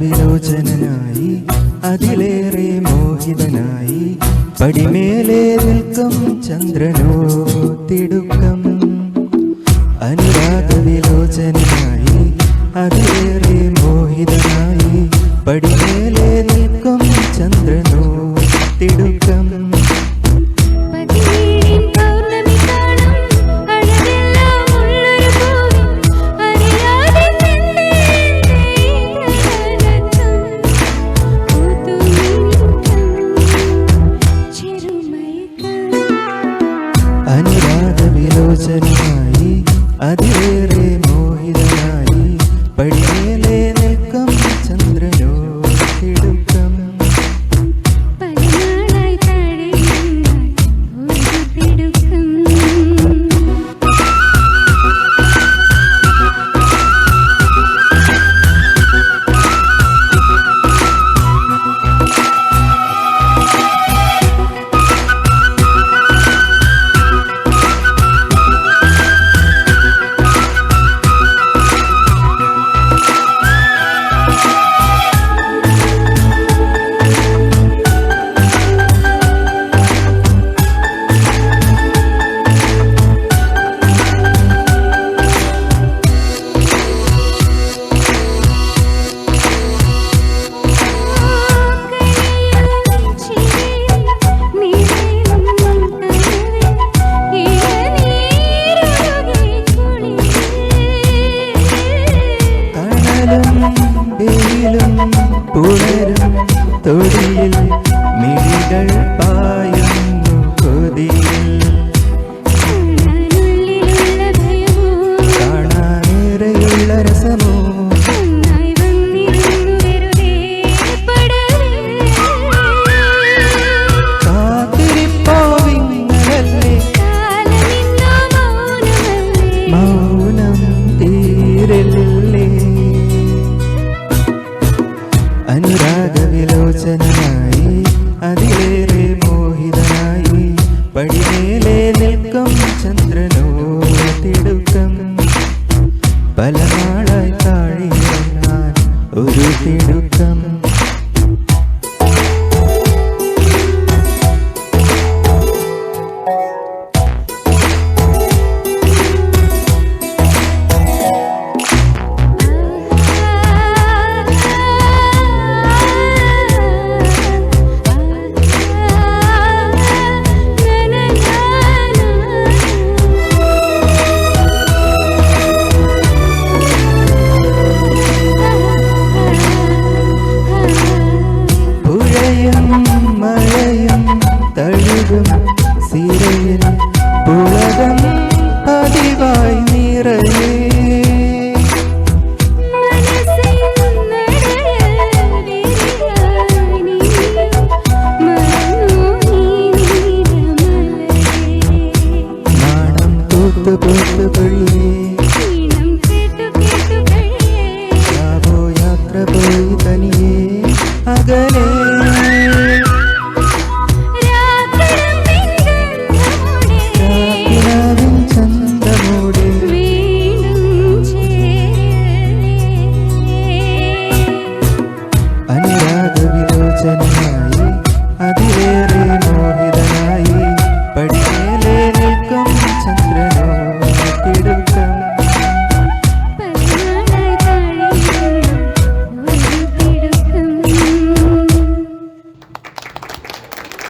വിലോചനായി അതിലേറെ മോഹിതനായി പടിമേലെ നിൽക്കും ചന്ദ്രനോ തിടുക്കം. അനുരാഗ വിലോചനായി അതിലേറെ മോഹിതനായി പടിമേ ಬೇರೆ പുലരും തൊടിയിൽ മിഴികൾ പായുന്നു അതിലേറെ മോഹിതനായി പടിമേലെ നിൽക്കും ചന്ദ്രനോ തിടുക്കം. പല നാളായി താഴെ ഒരു തിടുക്കം தழுகும் சிறையில் உலகம் பதிவாய் நிறையே பூத்து பூத்து பிள்ளையே யாத்திர போய் தனியே அகலே.